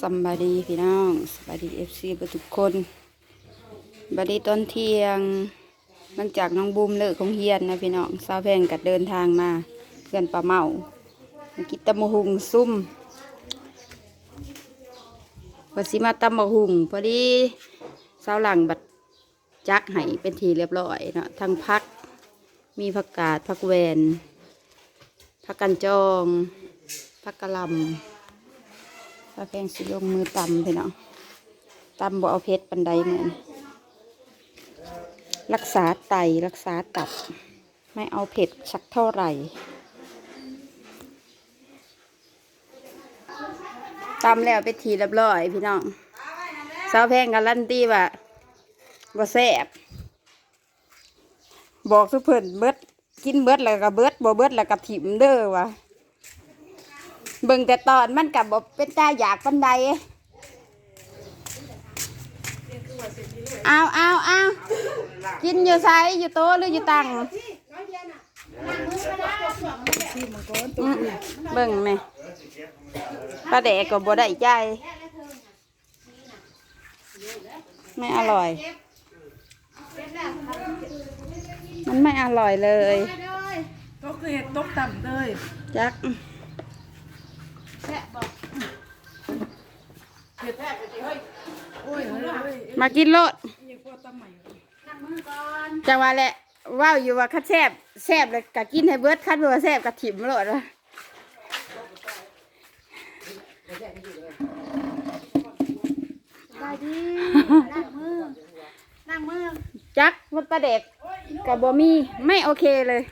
สำบายดีพี่น้องสบายดีเอฟซีทุกคนบายดีตอนเที่ยง หลังจากน้องบูมเลิกของเฮียนนะพี่น้องสาวแพงกัดเดินทางมา เพื่อนปลาเมามากินตำมหุงซุ่มพอสิมาตำมหุงพอดีสาวหลังบัดจักให้เป็นทีเรียบร้อยเนาะทั้งพักมีผักกาดผักแวนผักกันจองผักกะลำ ถ้าแพงสิลงมือตำพี่น้องตำบ่เอาเพชรปันไดเหมือนรักษาไตรักษาตับ ไม่เอาเผ็ดสักเท่าไหร่ตำแล้วไปทีเรียบร้อยพี่น้องสาวแพงกันลั่นตีว่าบ่แซ่บบอกทุกเพิ่นเบิดกินเบิดแล้วก็เบิดบ่เบิดแล้วก็ถิ่มเด้อว่ะ เบิ่งแต่ตอนมันกับบ่เป็นตาอยากปันใดเอาเอาเอากินอยู่ไสอยู่โต๊ะหรืออยู่ตังอืมเบิ่งแม่ปลาแดกก็บ่ได้ใจไม่อร่อย มันไม่อร่อยเลยก็คือเห็ดตกต่ำเลยจัก เห็ดแรกเลยเฮ้ยโอ้ยเฮ้ยเฮ้ย มากินโลดยังพอตำใหม่จังว่าแหละว่าวอยู่ว่าคัดแซบแซบเลยกะกินให้เบิดคัดบ่ว่าแซบกะถิ่มโลดวะได้ดีล้างมือล้างมือจักมันปลาเด็กกับบ่มีไม่โอเคเลย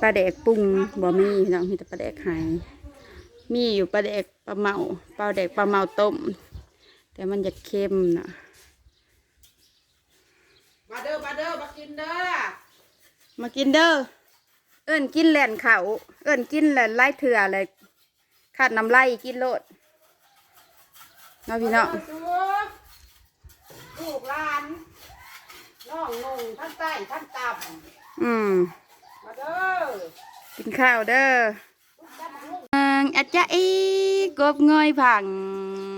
ปลาเด็กปรุงบ่มีพี่น้องมีแต่ปลาเด็กหายมีอยู่ปลาเด็กปลาเมาปลาเด็กปลาเมาต้ม แต่มันจะเค็มนะมาเด้อมาเด้อมากินเด้อมากินเด้อเอิ้นกินแหลนเขาเอิ้นกินแหลนไล่เถื่อเลยขาดน้ำไล่กินโลดเนาะพี่น้องลูกหลานน้องนงท่านใต้ท่านต่อืมำมาเด้อกินข้าวเด้อเอิงอาจจะอีกบเงยผังเ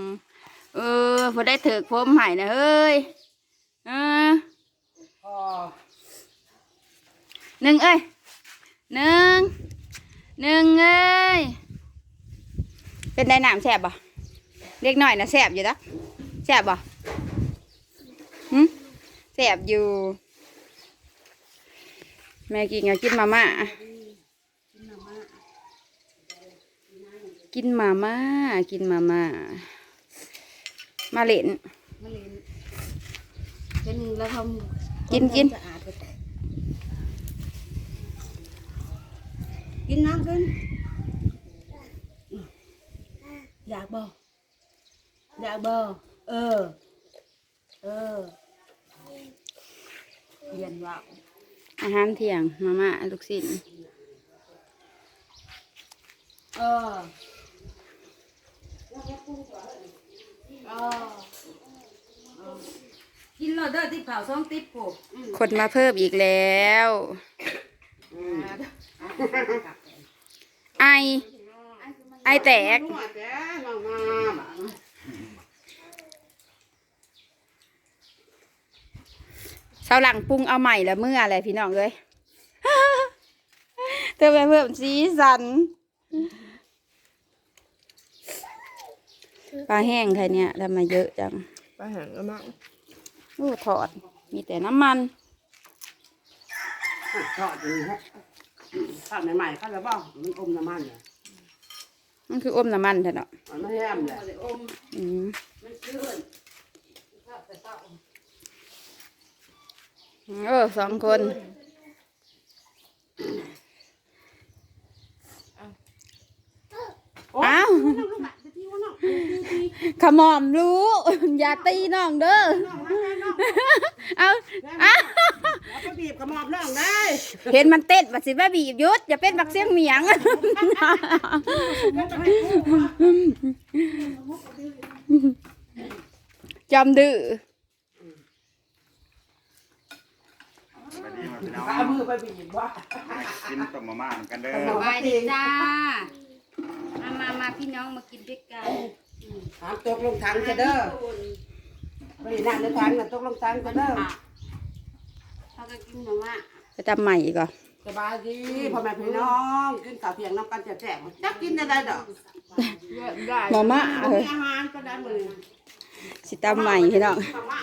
ออ พอได้เถิกผมใหายนะเฮ้ยเออพอหนึ่งเอ้ยหนึ่งหนึ่งเอ้ยเป็นได้น้ำแสบบ่เล็กหน่อยนะแสบอยู่นะแสบบ่หึแสบอยู่ แม่กินก็กินมาม่ากินมาม่ากินมาม่า มาเล่นมะเร็งเป็นเราทำกินกินสะอาดไปแต่กินน้ำกินอยากบ่อยากบ่เออ เออเรียนว่าอาหารเที่ยงมาม่าลูกศิษย์เออ เออกินเลยเด้อที่เผาซ่องติ๊บผูกคนมาเพิ่มอีกแล้ว ไอ ไอแตกนัวแจ้น้องมาบ้างเสาหลังปรุงเอาใหม่แล้วเมื่ออะไรพี่น้องเลยเธอไปเพิ่มสีสัน ปลาแห้งใครเนี่ยทำมาเยอะจังไปแห้งก็มั่งโอ้ถอด มีแต่น้ำมันทอดอยู่ฮะทอดใหม่ๆข้าวแล้วบ้างมันอมน้ำมันเนี่ยมันคืออมน้ำมันเถอะเนาะมันไม่แห้มเลยอืมเออสองคนอ้าว ขมอมรู้ อย่าตีน้องเด้อเอาเอาแล้วก็บีบกระหมอบน้องได้เห็นมันเต้นว่าสิว่าบีบหยุดอย่าเป็นบักเสียงเหมียงจำดื้อเอามือไปบีบว่ากินต้มมาม่าเหมือนกันเด้อสบายดีจ้าอะมามาพี่น้องมากินด้วยกัน ถามตกลงถังจะเด้อไปนั่งในถังน่ะตกลงถังจะเด้อเขาก็กินมาม่าไปจำใหม่อีกอะสบายดีพ่อแม่พี่น้องกินข้าวเที่ยงน้ำกันจะแจกจักกินได้ได้ดอกได้มาม่าบ่เอ้มียอาหารก็ได้มื้อนี้สิตำใหม่พี่น้องมาม่า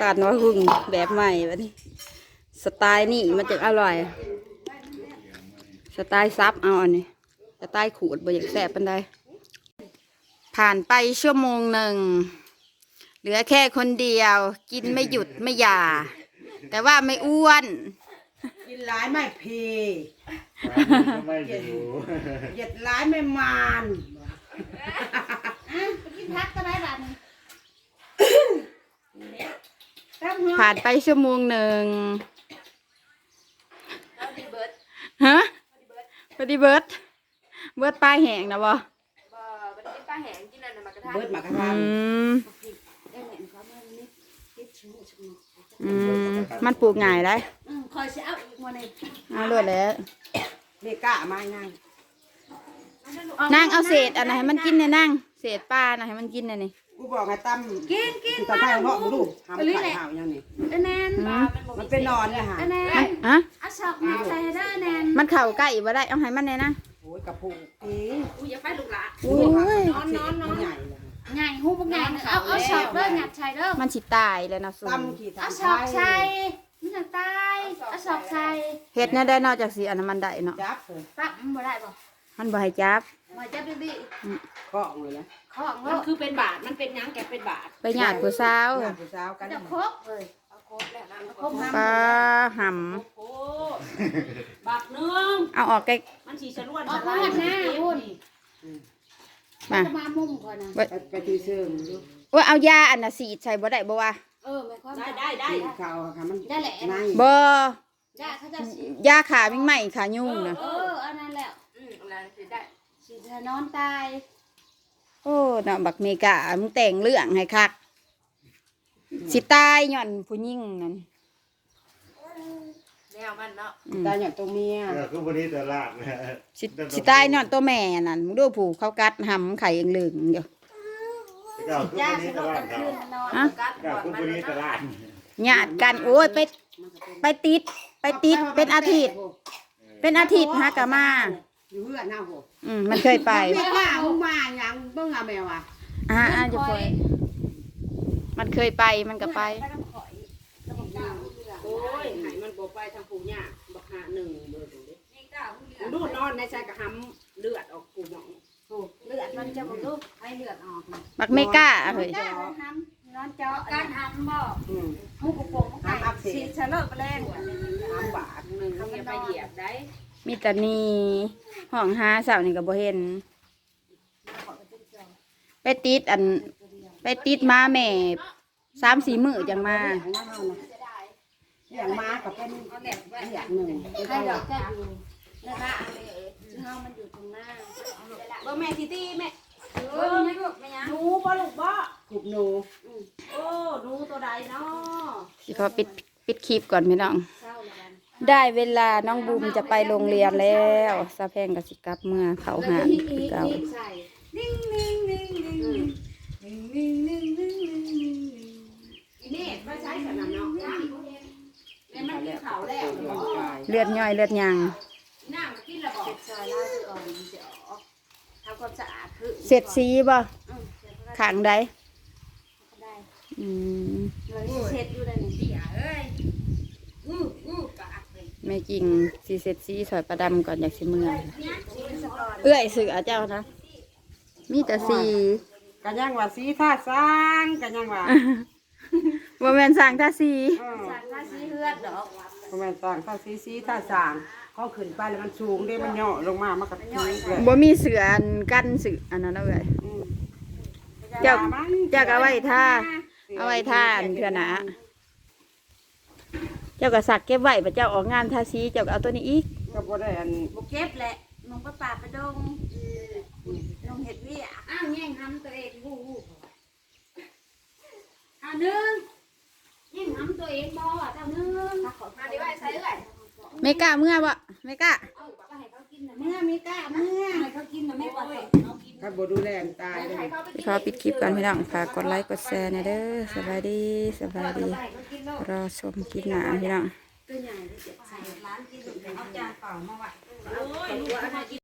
ตัดน้อยหุ่งแบบใหม่แบบนี้สไตล์นี่มันจะอร่อย สไตล์ซับเอาอันนี้สไตล์ขูดบ่อยากแสบปันใด ผ่านไปชั่วโมงหนึ่ง เหลือแค่คนเดียว กินไม่หยุดไม่หย่า แต่ว่าไม่อ้วน กินหลายไม่เพไม่ดูเหยียดหลายไม่มานกินพักก็ได้บัดนี้แป๊บผ่านไปชั่วโมงหนึ่งฮะพอดีเบิร์ดเบิร์ดปลาแห้งนะบ่ เบิดหมากระอืทานมอืมมันปลูกง่ายได้อืมคอยสิเอาอีกมื้อนี้เอาเลยแล้วนี่กล้ามายังนางเอาเศษอันไหนให้มันกินเนี่ยนางเศษปลานะให้มันกินเนี่ยนี่กูบอกให้ตั้มกินกินตะไคร้เนาะดูทำไปเลยไข่แหละห่าวยังนี่เออแนนอืมมันเป็นนอนเนี่ยฮะเออแนมันนฮะเอาชอกมาใส่ให้ได้แนนมันเข่าใกล้บ่ได้เอาให้มันเนี่ยนาง โอ้ยกระปุกเอ๊ะอุ้ยอย่าไปลูกหลานอุ้ยนอนนอนนอนใหญ่เลยใหญ่ฮู้บ่ใหญ่นะเอาเอาชอกเด้อหยัดใส่เด้อมันสิตายเลยนะสูตั้มขี่ทาเอางชอกใส่มันจะตายเอาชอกใส่เฮ็ดเนี่ยได้นอกจากสีอันนั้นมันได้เนาะจับเลยปั๊บมันบ่ได้บ่มันบ่ให้จับมาจับดิกล้องเลยนะๆของมันเนาะคือเป็นบาทมันเป็นหยังแกเป็นบาทไปหยาดผู้สาวหน้าผู้สาวกันจะครบเลย เอาครบแล้วนะครบปลาหโอ้บาทหนึงำเอาออกใกล้มันสีสลวนเอาสข้าลายหน้าพุ่นมาจะมามุมก่อนนะ ไปไปที่เชิงดูว่าเอายาอันน่ะสีดใส่บ่ได้บ่วะเออไม่ค่อยได้ได้ได้กินข้าวค่ะมันได้แหละในบ่ได้เขาจะสียาขามิ่งใหม่ขายุ่งนะเอออันนั้นแหละอืมอะไรสิได้สีจะนอนตาย โอ้น่ะบักเมกามึงแต่งเรื่องให้คัก สิตายย้อนผู้หญิงนั่นแนวมันเนาะตาอย่างตัวเมียเออคือวันนี้ตลาดนะสิสิตายย้อนตัวแม่นั่นมึงดูผู้เขากัดหำไข่เองเหลืองเดี๋ยวก็คือจ้าวันสนี้ตนุกลากัดนเขาคืนนอนฮะกัดก็ก่อนคือมัวันนนี้ตลาดญาติกันโอ้ยไปไปติด ไปติดเป็นอาทิตย์ เป็นอาทิตย์ฮะกะมา อยู่เพื่อนหน้าโหอืมมันเคยไปไม่ว่ามึงมาอย่างเบิ่งอะแมวอะอ่าอ่าจะไป มันเคยไปมันก็ไปไปต้องข่อยต้องบอกดาวเรือโอ้ยใหายมันบ่ไปทางผู้ยากบักหาหนึ่งเบอร์ดูดินี่ก้าวเรือดูนอนในใจกระหำเลือดออกกูหมองโอ้เลือดมันจะบอกลูกให้เลือดออกนะมักไม่กล้าเฮ้ยจ้าทำนอนเจาะการทำบอกอืมมุกกระโปรงมุกไก่สีชะเลิกแรงสามบาทหนึ่งเขาอย่าไปเหยียบได้ มีแต่นี่ห้องหาสาวนี่ก็บ่เห็น ไปติดอัน ไปติดมาแม่สามสี่มือจังมาอย่างมากับเป็นอย่างหนึ่งให้ดอกแก้วนะคะเฮามันอยู่ตรงหน้าบอร์แม่ทีตี้แม่เออไม่ลูกไม่ยังหนูบ่ลูกบ่ถูกหนูโอ้หนูตัวใดเนาะสิขอปิดปิดคลิปก่อนพี่น้อง ได้เวลาน้องบูมจะไปโรงเรียนแล้วซาแพงกับสิกับเมื่อเขาหาคือเก่า เขาแล้วร่างกายเลือดย่อยเลือดยางน้ำกินแล้วบอกเก็บซอยล่าจะก่อนมันจะออกทำความสะอาดคือเสร็จสีบ่อืมเสร็จแล้วขังใดก็ได้อืมเลยเสร็จอยู่ได้นี่เสียเอ้ยอู้อู้ปากเลยไม่จริงสีเสร็จสีสอยประดำก่อนอยากสิเมื่อสีสก่อนเอื้อยสื่ออาเจ้านะมีแต่สีกันยังว่าสีท่าสร้างกันยังว่าว่าแมนสั่งท่าสีเออสาดผ้าสีเฮือดดอก ประมาณสร้างท่าสีสีท่าสร้างเขาขึ้นไปแล้วมันสูงเด้มันย่อลงมามันก็ทิ้งเลยบ่มีเสืออันกั้นสื่ออันนั้นเอาไว้อืมเจ้าเจ้าก็เอาไว้ท่าเอาไว้ท่าอันเพื่อหนาเจ้าก็สักเก็บไว้พระเจ้าออกงานท่าสีเจ้าก็เอาตัวนี้อีกก็บ่ได้อันบุกเก็บแหละลงไปป่าไปดงลงเห็ดเวี่ยอ้าวแย่งทำตัวเองวู้วู้อะหนึ่งแย่งทำตัวเองบ่อะเจ้าหนึ่งมาดีไว้ใส่เลยไม่กล้าเมื่อบ่ไม่กล้าเอาไปให้เขากินนะเมื่อมีกล้าเมื่อเขากินนะแม่ปลาตกเอากินถ้าบ่ดูแลมันตายเลยขอปิดคลิปก่อนพี่น้องฝากกดไลค์กดแชร์หนะเด้อสบายดีสบายดีรอชมคลิปหน้าพี่น้อง ตัวใหญ่เลยเจ็บใส่ร้านกินเอาจานเปล่ามาไว้ โอ้ยลูกเอามากิน